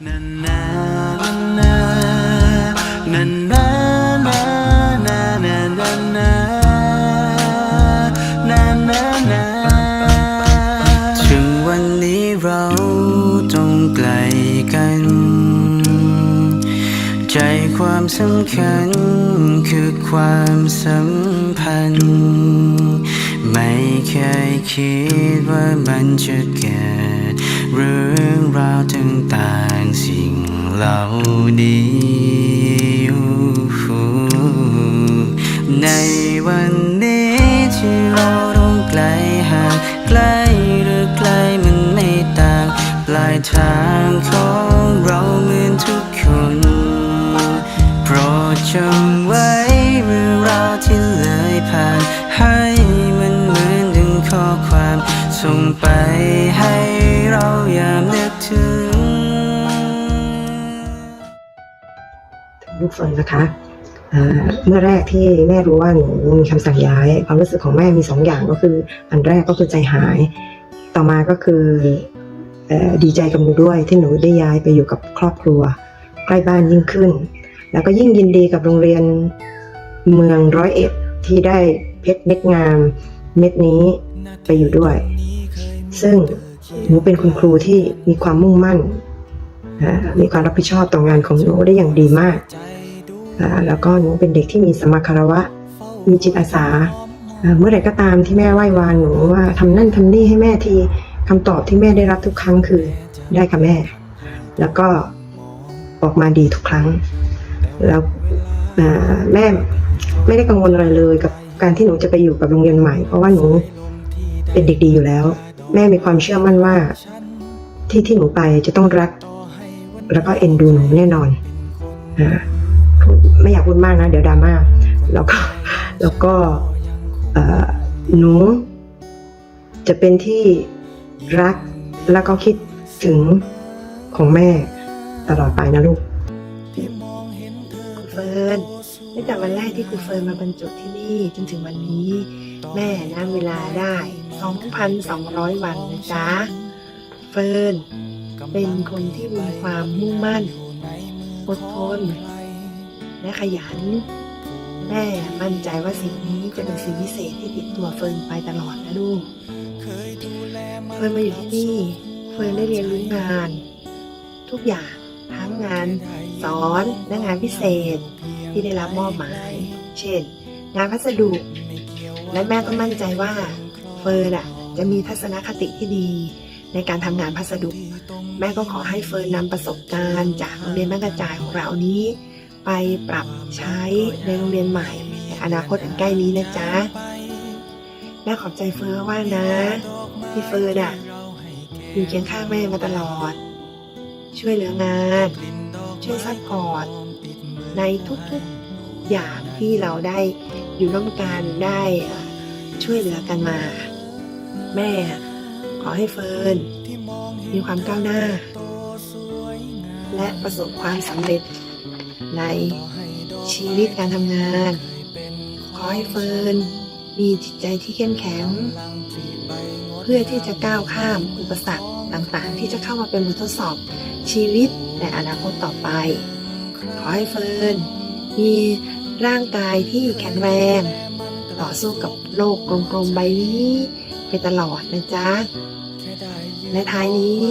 ถึงวันนี้เราต้องไกลกัน ใจความสำคัญคือความสัมพันธ์ ไม่เคยคิดว่ามันจะเกิดเรื่อ ราวต่างสิ่งเหล่านี้ในวันนี้ที่เราต้องไกลห่างไกลหรือไกลมันไม่ต่างปลายทางของเราเหมือนทุกคนโปรดจำไว้เรื่องราวที่เลยผ่านให้มันเหมือนดึงข้อความส่งไปให้เรายามนึก ถึงลูกเฟิร์นนะคะเมื่อแรกที่แม่รู้ว่าหนูมีคำสั่งย้าย ความรู้สึกของแม่มีสองอย่างก็คือ อันแรกก็คือใจหาย ต่อมาก็คืออดีใจกับหนูด้วยที่หนูได้ย้ายไปอยู่กับครอบครัว ใกล้บ้านยิ่งขึ้น แล้วก็ยิ่งยินดีกับโรงเรียนเมืองร้อยเอ็ดที่ได้เพชรเม็ดงามเม็ดนี้ไปอยู่ด้วย ซึ่ง หนูเป็นคุณครูที่มีความมุ่งมั่น มีความรับผิดชอบต่องานของหนูได้อย่างดีมาก แล้วก็หนูเป็นเด็กที่มีสมาคารวะ มีจิตอาสา เมื่อไหร่ก็ตามที่แม่ไหว้วานหนูว่าทำนั่นทำนี่ให้แม่ทีคำตอบที่แม่ได้รับทุกครั้งคือได้ค่ะแม่ แล้วก็ออกมาดีทุกครั้ง แล้วแม่ไม่ได้กังวลอะไรเลยกับการที่หนูจะไปอยู่กับโรงเรียนใหม่ เพราะว่าหนูเป็นเด็กดีอยู่แล้ว แม่มีความเชื่อมั่นว่า ที่ที่หนูไปจะต้องรัก แล้วก็เอ็นดูหนูแน่นอนอไม่อยากพูดมากนะ เดี๋ยวดราม่าแล้วก็แล้วก็หนูจะเป็นที่รักแล้วก็คิดถึงของแม่ตลอดไปนะลูกครูเฟิร์นตั้งแต่วันแรกที่ครูเฟิร์นมาบรรจุที่นี่จนถึงวันนี้ แม่นะเวลาได้ 2,200 วันนะจ๊ะ เฟิร์นเป็นคนที่มีความมุ่งมั่น อดทน และขยัน แม่มั่นใจว่าสิ่งนี้จะเป็นสิ่งพิเศษที่ติดตัวเฟิร์นไปตลอดนะลูก เฟิร์นมาอยู่ที่นี่ เฟิร์นได้เรียนรู้งาน ทุกอย่างทั้งงานสอนและงานพิเศษที่ได้รับมอบหมาย เช่น งานพัสดุ และแม่ก็มั่นใจว่า เฟิร์นอะจะมีทัศนคติที่ดีในการทำงานพัสดุ แม่ก็ขอให้เฟิร์นนำประสบการณ์จากโรงเรียนบ้านกระจายของเรานี้ ไปปรับใช้ในโรงเรียนใหม่ในอนาคตอันใกล้นี้นะจ๊ะแม่ขอบใจเฟิร์นว่านะ ที่เฟิร์นอะอยู่เคียงข้างแม่มาตลอด ช่วยเหลืองาน ช่วยซัพพอร์ตในทุกๆอย่างที่เราได้อยู่ร่วมกันได้ช่วยเหลือกันมา แม่ ขอให้เฟิร์นมีความก้าวหน้า และประสบความสำเร็จ ในชีวิตการทำงาน ขอให้เฟิร์นมีจิตใจที่เข้มแข็ง เพื่อที่จะก้าวข้ามอุปสรรคต่างๆ ที่จะเข้ามาเป็นบททดสอบชีวิตในอนาคตต่อไป ขอให้เฟิร์นมีร่างกายที่แข็งแรง ต่อสู้กับโลกกลมๆใบนี้ ไปตลอดนะจ๊ะ และท้ายนี้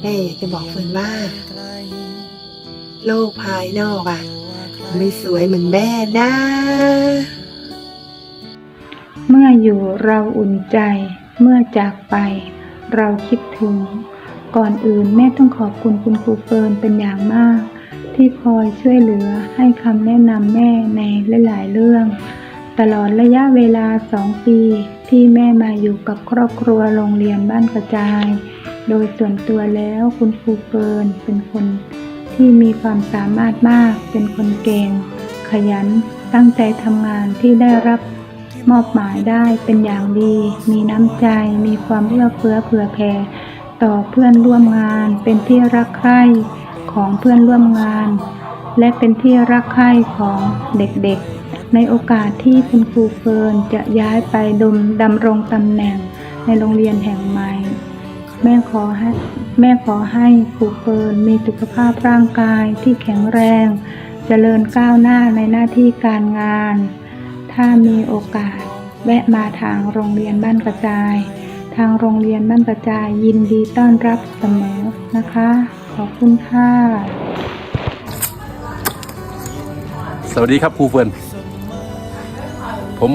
แม่อยากจะบอกเฟิร์นว่า โลกภายนอกอะไม่สวยเหมือนแม่นะ เมื่ออยู่เราอุ่นใจ เมื่อจากไป เราคิดถึง ก่อนอื่นแม่ต้องขอบคุณคุณครูเฟิร์นเป็นอย่างมาก ที่คอยช่วยเหลือให้คำแนะนำแม่ในหลายๆเรื่อง ตลอดระยะเวลาสองปี ที่แม่มาอยู่กับครอบครัวโรงเรียนบ้านกระจาย โดยส่วนตัวแล้วคุณครูเฟิร์นเป็นคนที่มีความสามารถมาก เป็นคนเก่ง ขยัน ตั้งใจทำงานที่ได้รับมอบหมายได้เป็นอย่างดี มีน้ำใจ มีความเอื้อเฟื้อเผื่อแผ่ ต่อเพื่อนร่วมงาน เป็นที่รักใคร่ของเพื่อนร่วมงาน และเป็นที่รักใคร่ของเด็กๆ ในโอกาสที่คุณครูเฟิร์นจะย้ายไปดมดำรงตำแหน่งในโรงเรียนแห่งใหม่ แม่ขอให้แม่ขอให้ครูเฟิร์นมีสุขภาพร่างกายที่แข็งแรง เจริญก้าวหน้าในหน้าที่การงาน ถ้ามีโอกาสแวะมาทางโรงเรียนบ้านกระจาย ทางโรงเรียนบ้านกระจายยินดีต้อนรับเสมอนะคะ ขอบคุณค่ะ สวัสดีครับครูเฟิร์น ผม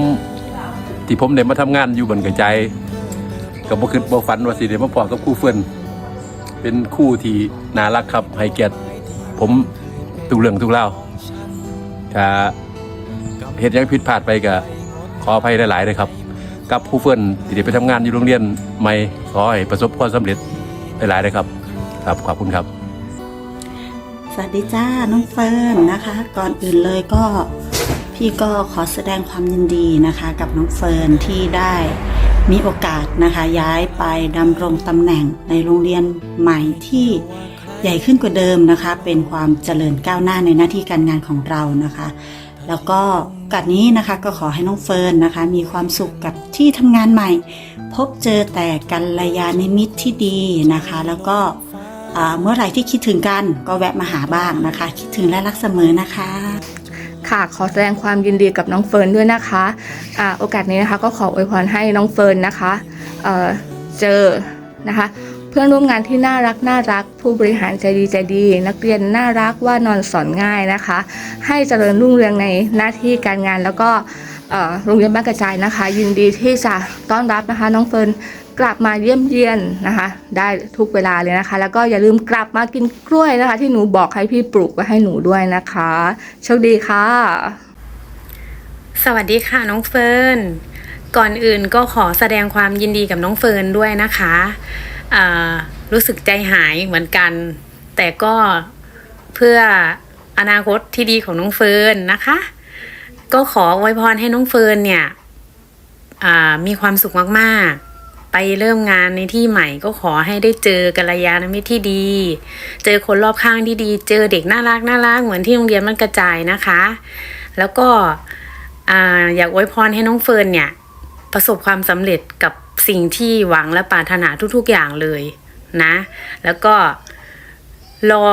ที่ผมได้มาทำงานอยู่บนกระจายกับบ่คิดบ่ฝันว่าสิได้มาพอกับครูเฟิร์นเป็นคู่ที่น่ารักครับให้เกียรติผมทุกเรื่องทุกเล่าถ้าเหตุยังผิดพลาดไปก็ขออภัยหลายๆเลยครับ กับครูเฟิร์นที่ได้ไปทำงานอยู่โรงเรียนใหม่ขอให้ประสบความสำเร็จหลายๆเลยครับ ครับขอบคุณครับสวัสดีจ้า น้องเฟิร์นนะคะ ก่อนอื่นเลยก็ พี่ก็ขอแสดงความยินดีนะคะ กับน้องเฟิร์นที่ได้มีโอกาสนะคะย้ายไปดำรงตำแหน่งในโรงเรียนใหม่ที่ใหญ่ขึ้นกว่าเดิมนะคะ เป็นความเจริญก้าวหน้าในหน้าที่การงานของเรานะคะ แล้วก็กาสนี้นะคะก็ขอให้น้องเฟิร์นนะคะ มีความสุขกับที่ทำงานใหม่ พบเจอแต่กัลยาณมิตรที่ดีนะคะ แล้วก็เมื่อไหร่ที่คิดถึงกันก็แวะมาหาบ้างนะคะ คิดถึงและรักเสมอนะคะ ค่ะ ขอแสดงความยินดีกับน้องเฟิร์นด้วยนะคะอ่าโอกาสนี้นะคะก็ขออวยพรให้น้องเฟิร์นนะคะเอ่อเจอนะคะเพื่อนร่วมงานที่น่ารักน่ารัก ผู้บริหารใจดีใจดี นักเรียนน่ารักว่านอนสอนง่ายนะคะ ให้เจริญรุ่งเรืองในหน้าที่การงานแล้วก็เอ่อโรงเรียนบ้านกระจายนะคะ ยินดีที่จะต้อนรับนะคะน้องเฟิร์น กลับมาเยี่ยมเยียนนะคะ ได้ทุกเวลาเลยนะคะ แล้วก็อย่าลืมกลับมากินกล้วยนะคะ ที่หนูบอกให้พี่ปลูกไว้ให้หนูด้วยนะคะโชคดีค่ะ สวัสดีค่ะน้องเฟิร์นก่อนอื่นก็ขอแสดงความยินดีกับน้องเฟิร์นด้วยนะคะรู้สึกใจหายเหมือนกัน แต่ก็เพื่ออนาคตที่ดีของน้องเฟิร์นนะคะ ก็ขออวยพรให้น้องเฟิร์นเนี่ยมีความสุขมากๆ ไปเริ่มงานในที่ใหม่ก็ขอให้ได้เจอกัลยาณมิตรที่ดี เจอคนรอบข้างที่ดี เจอเด็กน่ารักน่ารักเหมือนที่โรงเรียนมันกระจายนะคะ แล้วก็ออยากอวยพรให้น้องเฟิร์นเนี่ย ประสบความสำเร็จกับสิ่งที่หวังและปรารถนาทุก ๆอย่างเลยนะ แล้วก็รอ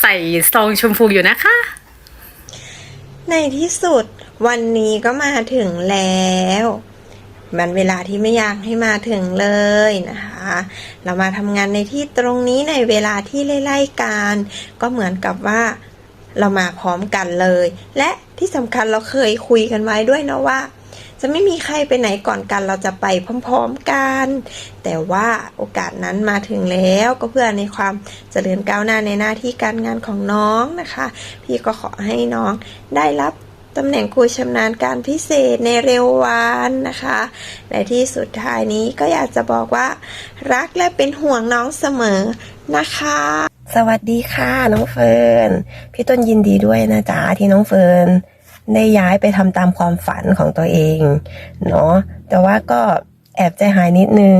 ใส่ซองชมพูอยู่นะคะ ในที่สุดวันนี้ก็มาถึงแล้ว มันเวลาที่ไม่อยากให้มาถึงเลยนะคะ เรามาทำงานในที่ตรงนี้ในเวลาที่ไล่ๆกัน ก็เหมือนกับว่าเรามาพร้อมกันเลย และที่สำคัญเราเคยคุยกันไว้ด้วยนะว่า จะไม่มีใครไปไหนก่อนกันเราจะไปพร้อมๆกัน แต่ว่าโอกาสนั้นมาถึงแล้วก็เพื่อในความเจริญก้าวหน้าในหน้าที่การงานของน้องนะคะ พี่ก็ขอให้น้องได้รับ ตำแหน่งครูชำนาญการพิเศษในเร็ววันนะคะและที่สุดท้ายนี้ก็อยากจะบอกว่า รักและเป็นห่วงน้องเสมอนะคะ สวัสดีค่ะน้องเฟิร์นพี่ต้นยินดีด้วยนะจ๊ะที่น้องเฟิร์นได้ย้ายไปทำตามความฝันของตัวเองเนาะแต่ว่าก็แอบใจหายนิดนึง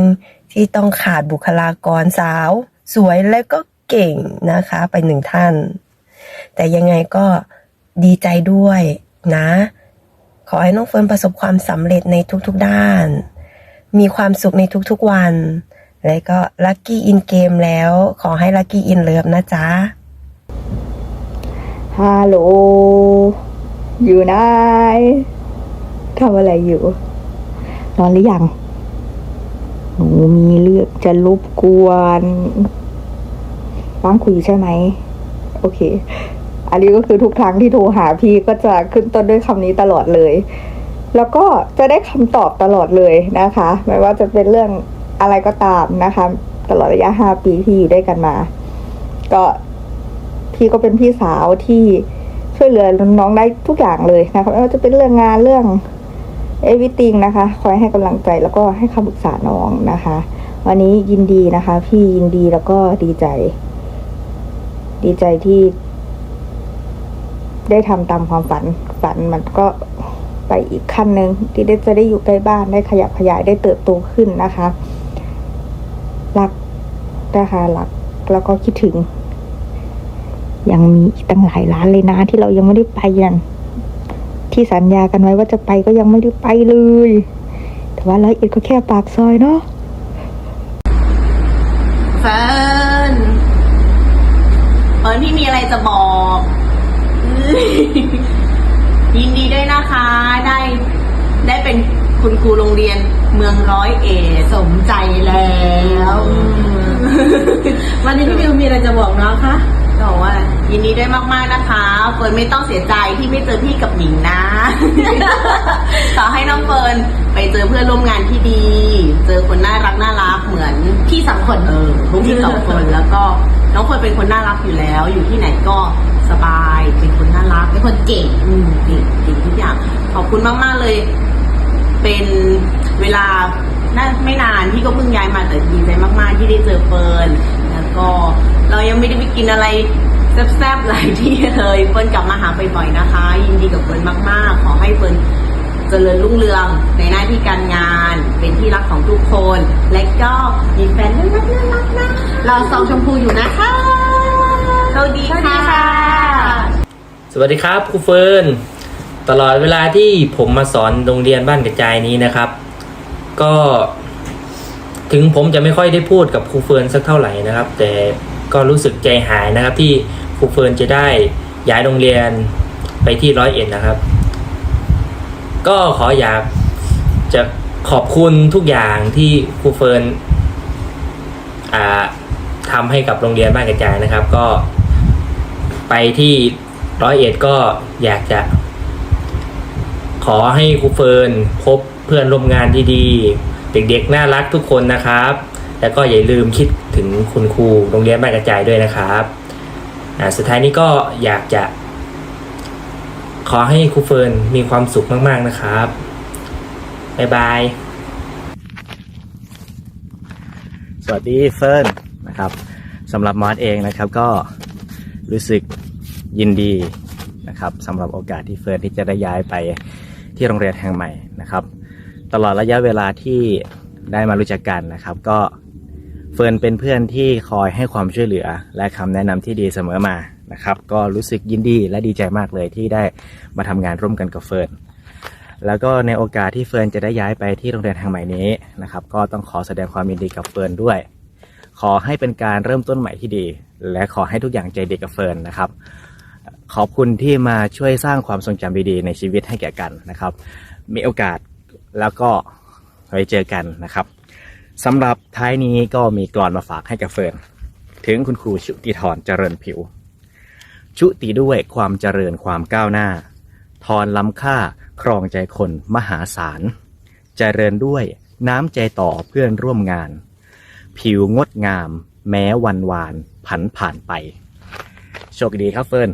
ที่ต้องขาดบุคลากรสาว สวยและก็เก่งนะคะ ไปหนึ่งท่าน แต่ยังไงก็ดีใจด้วย นะ ขอให้น้องเฟิร์นประสบความสำเร็จในทุกๆด้าน มีความสุขในทุกๆวัน และก็ลัคกี้อินเกมแล้ว ขอให้ลัคกี้อินเลิฟนะจ๊ะฮัลโหลอยู่ไหนทำอะไรอยู่ นอนหรือยังหนูมีเรื่องจะรบกวนว่างคุยใช่ไหม โอเค อันนี้ก็คือทุกครั้งที่โทรหาพี่ก็จะขึ้นต้นด้วยคำนี้ตลอดเลย แล้วก็จะได้คำตอบตลอดเลยนะคะ ไม่ว่าจะเป็นเรื่องอะไรก็ตามนะคะ ตลอดระยะห้าปีที่อยู่ด้วยกันมา ก็พี่ก็เป็นพี่สาวที่ช่วยเหลือน้องได้ทุกอย่างเลยนะคะไม่ว่าจะเป็นเรื่องงานเรื่อง everything นะคะ คอยให้กำลังใจแล้วก็ให้คำปรึกษาน้องนะคะ วันนี้ยินดีนะคะ พี่ยินดีแล้วก็ดีใจ ดีใจที่ ได้ทำตามความฝันฝันมันก็ไปอีกขั้นหนึ่งที่ได้จะได้อยู่ใกล้บ้านได้ขยับขยายได้เติบโตขึ้นนะคะรักนะคะรักแล้วก็คิดถึง ยังมีตั้งหลายร้านเลยนะ ที่เรายังไม่ได้ไปยันที่สัญญากันไว้ว่าจะไปก็ยังไม่ได้ไปเลย แต่ว่าร้อยเอ็ดก็แค่ปากซอยเนาะเฟิร์นเฟิร์นพี่มีอะไรจะบอก ยินดีด้วยนะคะ ได้ได้เป็นคุณครูโรงเรียนเมืองร้อยเอ็ดสมใจแล้ววันนี้พี่มิวมีอะไรจะบอกน้องคะบอกว่า ยินดีด้วยมากๆนะคะเฟิร์นไม่ต้องเสียใจที่ไม่เจอพี่กับหนิงนะ ต่อให้น้องเฟิร์นไปเจอเพื่อนร่วมงานที่ดี เจอคนน่ารักน่ารักเหมือนพี่สองคนเออพวกพี่สองคนแล้วก็น้องเฟิร์นเป็นคนน่ารักอยู่แล้ว อยู่ที่ไหนก็ สบาย เป็นคนน่ารัก เป็นคนเก่งอืมเก่งเก่งทุกอย่าง ขอบคุณมาก ๆ เลย เป็นเวลาน่าไม่นานที่ก็เพิ่งย้ายมาแต่ดีใจมากๆ ที่ได้เจอเฟิร์นแล้วก็เรายังไม่ได้ไปกินอะไรแซ่บๆหลายที่เลยเฟิร์นกลับมาหาบ่อยๆนะคะ ยินดีกับเฟิร์นมากๆ ขอให้เฟิร์นเจริญรุ่งเรืองในหน้าที่การงาน เป็นที่รักของทุกคน และก็มีแฟนน่ารักน่ารักนะเราซองชมพูอยู่นะคะ สวัสดีค่ะ สวัสดีครับครูเฟิร์นตลอดเวลาที่ผมมาสอนโรงเรียนบ้านกระจายนี้นะครับ ก็ ถึงผมจะไม่ค่อยได้พูดกับครูเฟิร์นสักเท่าไหร่นะครับ แต่ก็รู้สึกใจหายนะครับ ที่ครูเฟิร์นจะได้ย้ายโรงเรียนไปที่ร้อยเอ็ดนะครับ ก็ขออยากจะขอบคุณทุกอย่างที่ครูเฟิร์นทำให้กับโรงเรียนบ้านกระจายนะครับ ก็ ไปที่ร้อยเอ็ดก็อยากจะ ขอให้ครูเฟิร์นพบเพื่อนร่วมงานที่ดี เด็กๆ น่ารักทุกคนนะครับ แล้วก็อย่าลืมคิดถึงคุณครูโรงเรียนบ้านกระจายด้วยนะครับอ่าสุดท้ายนี้ก็อยากจะ ขอให้ครูเฟิร์นมีความสุขมาก ๆ นะครับ บ๊ายบาย สวัสดีเฟิร์นนะครับสำหรับมอสเองนะครับก็ รู้สึกยินดีนะครับสำหรับโอกาสที่เฟิร์นที่จะได้ย้ายไปที่โรงเรียนแห่งใหม่นะครับ ตลอดระยะเวลาที่ได้มารู้จักกันนะครับ ก็เฟิร์นเป็นเพื่อนที่คอยให้ความช่วยเหลือและคำแนะนำที่ดีเสมอมานะครับ ก็รู้สึกยินดีและดีใจมากเลยที่ได้มาทำงานร่วมกันกับเฟิร์นแล้วก็ในโอกาสที่เฟิร์นจะได้ย้ายไปที่โรงเรียนแห่งใหม่นี้นะครับ ก็ต้องขอแสดงความยินดีกับเฟิร์นด้วย ขอให้เป็นการเริ่มต้นใหม่ที่ดี และขอให้ทุกอย่างใจดีกับเฟิร์นนะครับ ขอบคุณที่มาช่วยสร้างความทรงจำดีๆ ในชีวิตให้แก่กันนะครับ มีโอกาสแล้วก็ไว้เจอกันนะครับสำหรับท้ายนี้ก็มีกลอนมาฝากให้กับเฟิร์นถึงคุณครูชุติธรเจริญผิว ชุติด้วยความเจริญความก้าวหน้า ทอนล้ำค่าครองใจคนมหาศาล เจริญด้วยน้ำใจต่อเพื่อนร่วมงาน ผิวงดงาม แม้วันวาน ผันผ่านไป โชคดีครับเฟิร์น